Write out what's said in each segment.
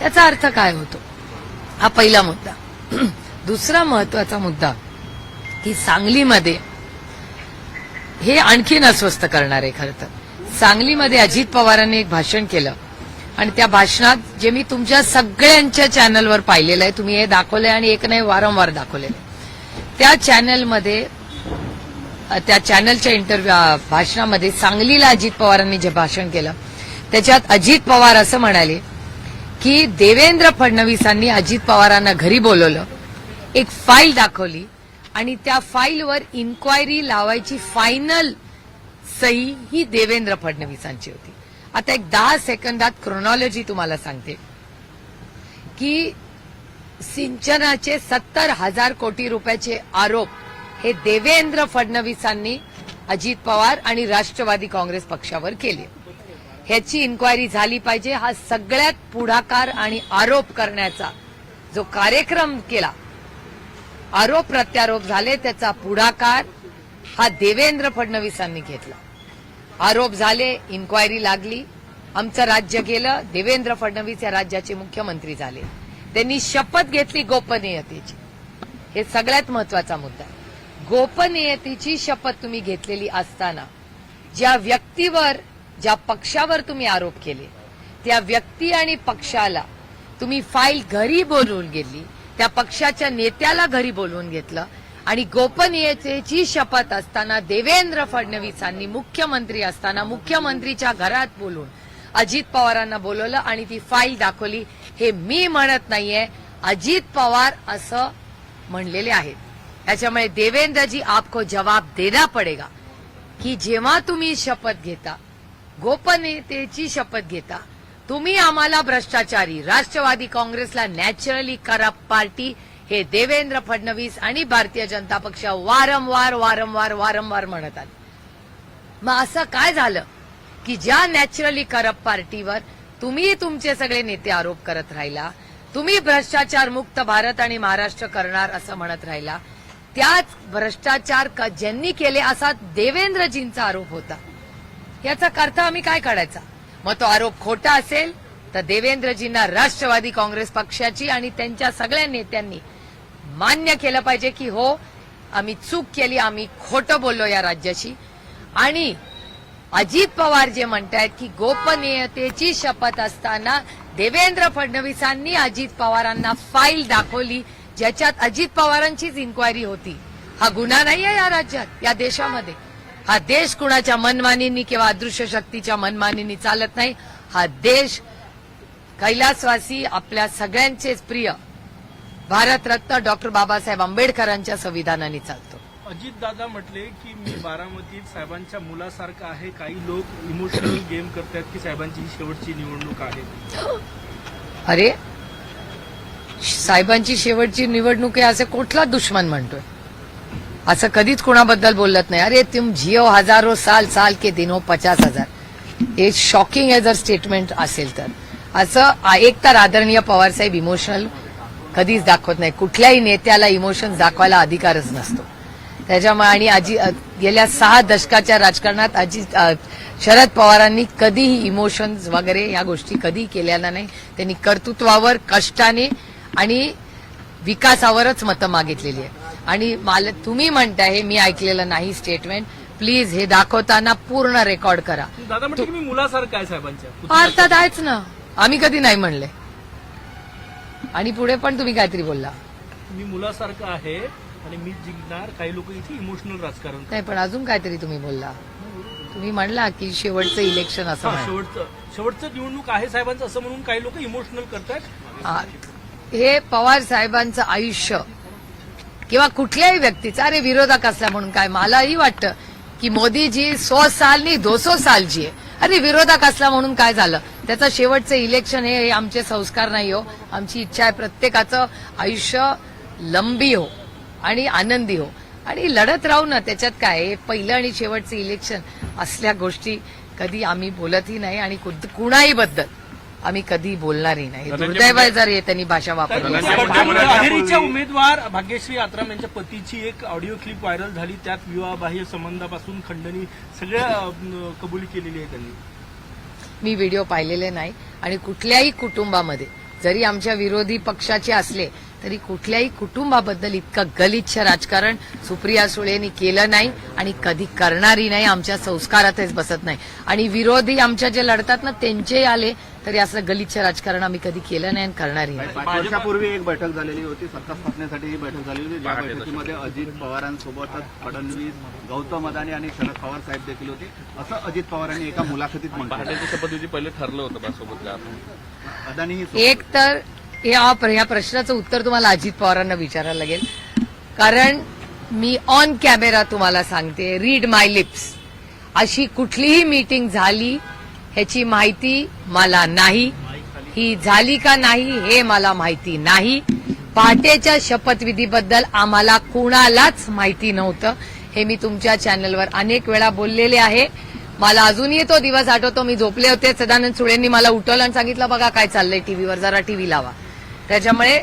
याचा अर्थ काय होतो? हा पहिला मुद्दा. दुसरा महत्त्वाचा मुद्दा की सांगलीमध्ये हे आणखीन अस्वस्थ करणार आहे खरं तर. सांगलीमध्ये अजित पवारांनी एक भाषण केलं. आणि त्या भाषणात जे मी तुमच्या सगळ्यांच्या चॅनलवर पाहिलेलं आहे तुम्ही हे दाखवलंय आणि एक नाही वारंवार दाखवलेलं आहे. त्या चॅनलमध्ये त्या चॅनलच्या इंटरव्ह्यू भाषणामध्ये सांगलीला अजित पवारांनी जे भाषण केलं त्याच्यात अजित पवार असं म्हणाले की देवेंद्र फडणवीसांनी अजित पवारांना घरी बोलवलं. एक फाईल दाखवली आणि त्या फाईलवर इन्क्वायरी लावायची फायनल सही ही देवेंद्र फडणवीसांची होती. आता एक दहा सेकंदात क्रोनॉलॉजी तुम्हाला सांगते. की सिंचनाचे सत्तर हजार कोटी रुपयाचे आरोप हे देवेंद्र फडणवीसांनी अजित पवार आणि राष्ट्रवादी काँग्रेस पक्षावर केले. ह्याची इन्क्वायरी झाली पाहिजे. हा सगळ्यात पुढाकार आणि आरोप करण्याचा जो कार्यक्रम केला आरोप प्रत्यारोप झाले त्याचा पुढाकार हा देवेंद्र फडणवीसांनी घेतला. आरोप झाले इन्क्वायरी लागली आमचं राज्य गेलं देवेंद्र फडणवीस या राज्याचे मुख्यमंत्री झाले. त्यांनी शपथ घेतली गोपनीयतेची. हे सगळ्यात महत्त्वाचा मुद्दा गोपनीयतेची शपथ तुम्ही घेतलेली असताना ज्या व्यक्तीवर ज्या पक्षावर तुम्ही आरोप केले त्या व्यक्ती आणि पक्षाला तुम्ही फाईल घरी बोलवून गेली त्या पक्षाच्या नेत्याला घरी बोलवून घेतलं आणि गोपनीयतेची शपथ असताना देवेंद्र फडणवीसांनी मुख्यमंत्री असताना मुख्यमंत्रीच्या घरात बोलून अजित पवारांना बोलवलं आणि ती फाईल दाखवली. हे मी म्हणत नाहीये अजित पवार असं म्हणलेले आहेत. त्याच्यामुळे देवेंद्रजी आपको जवाब देना पडेगा की जेव्हा तुम्ही शपथ घेता गोपनीयतेची शपथ घेता. तुम्ही आम्हाला भ्रष्टाचारी राष्ट्रवादी काँग्रेसला नॅचरली करप्ट पार्टी हे देवेंद्र फडणवीस आणि भारतीय जनता पक्ष वारंवार वारंवार वारंवार म्हणतात मग असं काय झालं की ज्या नॅचरली करप्ट पार्टीवर तुम्ही तुमचे सगळे नेते आरोप करत राहिला तुम्ही भ्रष्टाचार मुक्त भारत आणि महाराष्ट्र करणार असं म्हणत राहिला त्याच भ्रष्टाचार ज्यांनी केले असा देवेंद्रजींचा आरोप होता. याचा अर्थ आम्ही काय काढायचा? मग तो आरोप खोटा असेल तर देवेंद्रजींना राष्ट्रवादी काँग्रेस पक्षाची आणि त्यांच्या सगळ्या नेत्यांनी मान्य केलं पाहिजे की हो आम्ही चूक केली आम्ही खोटं बोललो या राज्याशी. आणि अजित पवार जे म्हणतायत की गोपनीयतेची शपथ असताना देवेंद्र फडणवीसांनी अजित पवारांना फाईल दाखवली ज्याच्यात अजित पवारांचीच इन्क्वायरी होती. हा गुन्हा नाहीये या राज्यात या देशामध्ये. हा देश कुणाच्या मनमानींनी किंवा अदृश्य शक्तीच्या मनमानींनी चालत नाही. हा देश कैलासवासी आपल्या सगळ्यांचेच प्रिय भारतरत्न डॉक्टर बाबासाहेब आंबेडकरांच्या संविधानाने चालतो. अजित दादा म्हटले की मी बारामतीत साहेबांच्या मुलासारखं आहे. काही लोक इमोशनल गेम करतात की साहेबांची ही शेवटची निवडणूक आहे. अरे साहेबांची शेवटची निवडणूक आहे असे कुठला दुश्मन म्हणतोय? असं कधीच कोणाबद्दल बोलत नाही. अरे तुम जिओ हजारो साल साल के दिनो पचास हजार. हे शॉकिंग आहे जर स्टेटमेंट असेल तर. असं एक तर आदरणीय पवारसाहेब इमोशनल कधीच दाखवत नाही. कुठल्याही नेत्याला इमोशन्स दाखवायला अधिकारच नसतो. त्याच्यामुळे आणि आजी गेल्या सहा दशकाच्या राजकारणात अजित शरद पवारांनी कधीही इमोशन्स वगैरे या गोष्टी कधी केलेल्या नाही. त्यांनी कर्तृत्वावर कष्टाने आणि विकासावरच मतं मागितलेली आहे आणि मला तुम्ही म्हणताय हे मी ऐकलेलं नाही स्टेटमेंट प्लीज हे दाखवताना पूर्ण रेकॉर्ड करा. दादा मुलासारखं आहे साहेबांच्या. अर्थात आहेच ना. आम्ही कधी नाही म्हणले. आणि पुढे पण तुम्ही काहीतरी बोलला. मी मुलासारखं आहे आणि मी जिंकणार. काही लोक इथे इमोशनल राजकारण नाही पण अजून काहीतरी तुम्ही बोलला. तुम्ही म्हणला की शेवटचं इलेक्शन असं. शेवटचं. शेवटचं निवडणूक आहे साहेबांचं असं म्हणून काही लोक इमोशनल करतात. हे पवार साहेबांचं आयुष्य. किंवा कुठल्याही व्यक्तीचा अरे विरोधक असला म्हणून काय? मलाही वाटतं की मोदीजी सौ साल नाही दो सौ साल जी आहे. अरे विरोधक असला म्हणून काय झालं? त्याचं शेवटचं इलेक्शन हे आमचे संस्कार नाही हो. आमची इच्छा आहे प्रत्येकाचं आयुष्य लंबी हो आणि आनंदी हो. आणि लढत राहू ना त्याच्यात काय पहिलं आणि शेवटचं इलेक्शन असल्या गोष्टी कधी आम्ही बोलतही नाही आणि कुणाही बद्दल आम्ही कधी बोलणारही नाही. दुर्दैव आहे जर त्यांनी भाषा वापरली. अहेरीच्या उमेदवार भाग्यश्री आत्राम यांच्या पतीची एक ऑडिओ क्लिप व्हायरल झाली. त्यात विवाहबाह्य संबंधापासून खंडणी सगळ्या कबुली केलेली आहे त्यांनी. मी व्हिडिओ पाहिलेले नाही आणि कुठल्याही कुटुंबामध्ये जरी आमच्या विरोधी पक्षाचे असले तरी कुठल्याही कुटुंबाबद्दल इतकं गलिच्छ राजकारण सुप्रिया सुळेंनी केलं नाही आणि कधी करणारी नाही आमच्या संस्कारातच बसत नाही. आणि विरोधी आमच्या जे लढतात ना त्यांचे आले तरी असं गलिच्छ राजकारण आम्ही कधी केलं नाही आणि करणारही नाही. पाच वर्षापूर्वी एक बैठक झालेली होती सत्ता स्थापनेसाठी ही बैठक झालेली होती ज्या बैठकीमध्ये अजित पवारांसोबतच फडणवीस गौतम अदानी आणि शरद पवार साहेब देखील होते. असं अजित पवारांनी एका मुलाखतीत म्हटलं. शपथविधी पहिले ठरलं होतं बा सोबत जा आपण. अदानी ही एक तर या या प्रश्नाचं उत्तर तुम्हाला अजित पवारांना विचारायला लागेल. कारण मी ऑन कॅमेरा तुम्हाला सांगते रीड माय लिप्स अशी कुठलीही मीटिंग झाली ह्याची माहिती मला नाही. ही झाली का नाही हे मला माहिती नाही. पहाटेच्या शपथविधीबद्दल आम्हाला कुणालाच माहिती नव्हतं. हे मी तुमच्या चॅनलवर अनेक वेळा बोललेले आहे. मला अजूनही तो दिवस आठवतो. मी झोपले होते सदानंद सुळेंनी मला उठवलं आणि सांगितलं बघा काय चाललंय टीव्हीवर जरा टीव्ही लावा. त्याच्यामुळे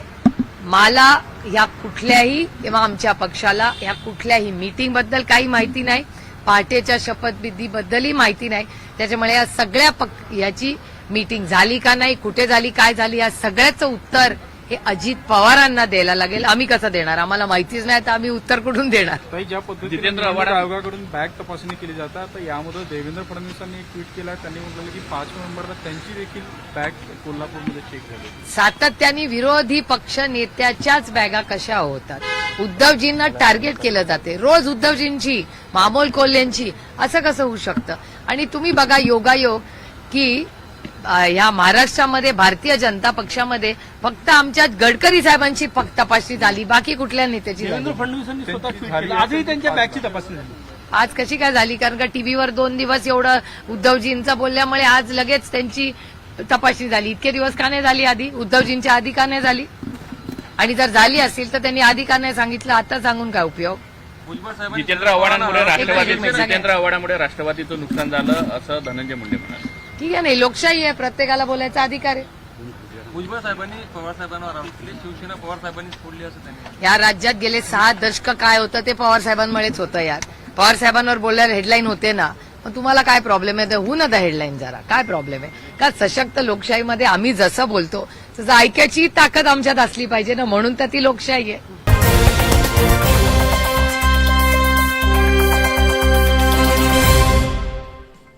मला ह्या कुठल्याही किंवा आमच्या पक्षाला ह्या कुठल्याही मीटिंगबद्दल काही माहिती नाही. पहाटेच्या शपथविधीबद्दलही माहिती नाही. त्याच्यामुळे या सगळ्या पक- याची मीटिंग झाली का नाही कुठे झाली काय झाली या सगळ्याचं उत्तर हे अजित पवारांना द्यायला लागेल. आम्ही कसं देणार? आम्हाला माहितीच नाही. तर आम्ही उत्तर कुठून देणार? ताई ज्या पद्धतीने जितेंद्र निवडणूक आव्हाड- आयोगाकडून बॅग तपासणी केली जातात तर यामध्ये देवेंद्र फडणवीसांनी एक ट्विट केला. त्यांनी म्हटलं की पाच नोव्हेंबरला त्यांची देखील बॅग कोल्हापूरमध्ये चेक झाली. सातत्याने विरोधी पक्ष नेत्याच्याच बॅगा कशा होतात? उद्धवजींना टार्गेट केलं जाते. रोज उद्धवजींची मामोल कोल्हेंची असं कसं होऊ शकतं? आणि तुम्ही बघा योगायोग की ह्या महाराष्ट्रामध्ये भारतीय जनता पक्षामध्ये फक्त आमच्या गडकरी साहेबांची प- तपासणी झाली बाकी कुठल्या नेत्याची झाली? देवेंद्र फडणवीसांनी स्वतः ट्विट केलं. आजही त्यांच्या बॅगची तपासणी झाली. आज कशी काय झाली? कारण का टीव्हीवर दोन दिवस एवढं उद्धवजींचं बोलल्यामुळे आज लगेच त्यांची तपासणी झाली. इतके दिवस का नाही झाली आधी? उद्धवजींच्या आधी का नाही झाली? आणि जर झाली असेल तर त्यांनी आधी का नाही सांगितलं? आता सांगून काय उपयोग? जितेंद्र आव्हाडांमुळे मिनिट, जितेंद्र आव्हाडांमुळे राष्ट्रवादीचं नुकसान झालं असं धनंजय मुंडे म्हणाले. ठीक आहे नाही लोकशाही आहे प्रत्येकाला बोलायचा अधिकार आहे. भुजबळ साहेबांनी पवार साहेबांवर आरोप केले. शिवसेना पवार साहेबांनी फोडली असं त्यांनी या राज्यात गेले सहा दशक काय होतं ते पवार साहेबांमुळेच होतं यार. पवार साहेबांवर बोलल्यावर हेडलाईन होते ना मग तुम्हाला काय प्रॉब्लेम आहे? तर होऊ ना हेडलाईन जरा. काय प्रॉब्लेम आहे? का सशक्त लोकशाहीमध्ये आम्ही जसं बोलतो तसं ऐकायची ताकद आमच्यात असली पाहिजे ना म्हणून तर ती लोकशाही आहे.